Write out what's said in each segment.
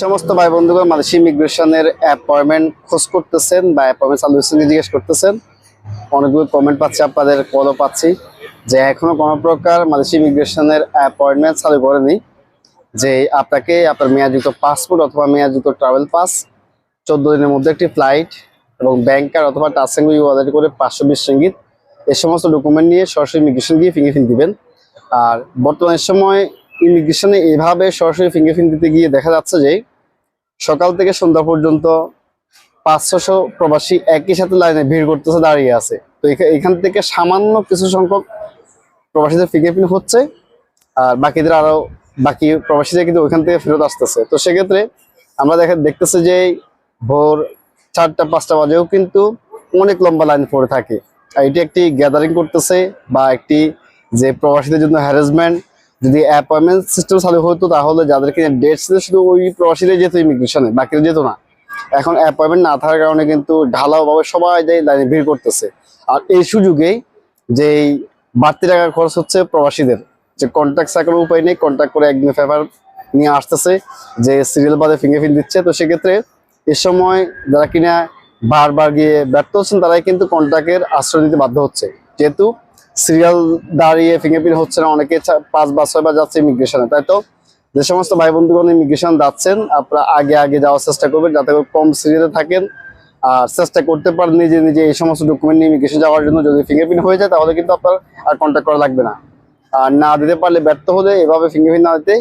সমস্ত ভাই বন্ধুগণ মালয়েশিয়া ইমিগ্রেশনের অ্যাপয়েন্টমেন্ট খোঁজ করতেছেন বা অ্যাপয়েন্টমেন্ট হয়েছে জিজ্ঞেস করতেছেন। অনেকগুলো কমেন্ট পাচ্ছি, আপনাদের কলও পাচ্ছি যে এখনও কোনো প্রকার মালয়েশিয়া ইমিগ্রেশনের অ্যাপয়েন্টমেন্ট চালু করেনি। যে আপনাকে আপনার মেয়াদযুক্ত পাসপোর্ট অথবা মেয়াদযুক্ত ট্রাভেল পাস চোদ্দ দিনের মধ্যে একটি ফ্লাইট এবং ব্যাংক কার্ড অথবা টাচসেঙ্গ ওয়ালেট করে পাঁচশো বিশ সংগীত এই সমস্ত ডকুমেন্ট নিয়ে সরাসরি ইমিগ্রেশন গিয়ে ফিঙ্গারপ্রিন্ট দিবেন। আর বর্তমান সময় ইমিগ্রেশনে এইভাবে সরাসরি ফিঙ্গারপ্রিন্ট দিতে গিয়ে দেখা যাচ্ছে যে সকাল থেকে সন্ধ্যা পর্যন্ত পাঁচশোশো প্রবাসী একই সাথে লাইনে ভিড় করতেছে, দাঁড়িয়ে আছে। তো এখা- এখান থেকে সামান্য কিছু সংখ্যক প্রবাসীদের ফিঙ্গারপ্রিন্ট হচ্ছে আর বাকিদের আরও বাকি প্রবাসীদের কিন্তু ওইখান থেকে ফেরত আসতেছে। তো সেক্ষেত্রে আমরা দেখা, দেখতেছি যে ভোর চারটা, পাঁচটা বাজেও কিন্তু অনেক লম্বা লাইন পড়ে থাকে। আর এটি একটি গ্যাদারিং করতেছে বা একটি যে প্রবাসীদের জন্য হ্যারাসমেন্ট যদি অ্যাপয়েন্টমেন্ট সিস্টেম চালু হতো তাহলে যাদেরকে ডেট ছিল শুধু ওই প্রবাসীদের যেত ইমিগ্রেশনে বাকিরা যেত না। এখন অ্যাপয়েন্টমেন্ট না থাকার কারণে কিন্তু ঢালাওভাবে সবাই যাই লাইনে ভিড় করতেছে। আর এই সুযোগেই যেই বাড়তি টাকা খরচ হচ্ছে প্রবাসীদের, যে কন্ট্যাক্ট থাকার উপায় নেই কন্ট্যাক্ট করে একদিন পেপার নিয়ে আসতেছে, যে সিরিয়াল বাদে ফিঙ্গারপ্রিন্ট দিচ্ছে। তো সেক্ষেত্রে এ সময় যারা কিনা বারবার গিয়ে ব্যর্থ হচ্ছেন, তারাই কিন্তু কন্ট্যাক্টের আশ্রয় নিতে বাধ্য হচ্ছে। যেহেতু সিরিয়াল দাঁড়িয়ে ফিঙ্গারপ্রিন্ট হচ্ছে না, অনেকে পাঁচ বা ছয় বার যাচ্ছে ইমিগ্রেশনে তাই তো? যে সমস্ত ভাই বন্ধুগণ ইমিগ্রেশন যাচ্ছেন, আপনারা আগে আগে যাওয়ার চেষ্টা করবেন, যাতে করে কম সিরিয়ালে থাকেন। আর চেষ্টা করতে পারেন নিজে নিজে এই সমস্ত ডকুমেন্ট নিয়ে ইমিগ্রেশন যাওয়ার জন্য। যদি ফিঙ্গারপ্রিন্ট হয়ে যায়, তাহলে কিন্তু আপনার আর কন্ট্যাক্ট করা লাগবে না। আর না দিতে পারলে ব্যর্থ হলে এভাবে ফিঙ্গারপ্রিন্ট না দিতে,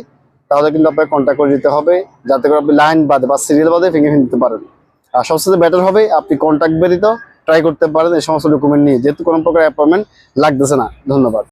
তাহলে কিন্তু আপনাকে কন্ট্যাক্ট করে দিতে হবে। যাতে করে আপনি লাইন বাদে বা সিরিয়াল বাদে ফিঙ্গারপ্রিন্ট দিতে পারেন। আর সবচেয়ে বেটার হবে, আপনি কন্ট্যাক্ট ব্যতীত ট্রাই করতে পারেন এই সমস্ত ডকুমেন্ট নিয়ে। যেহেতু কোনো প্রকার অ্যাপয়েন্টমেন্ট লাগতেছে না। ধন্যবাদ।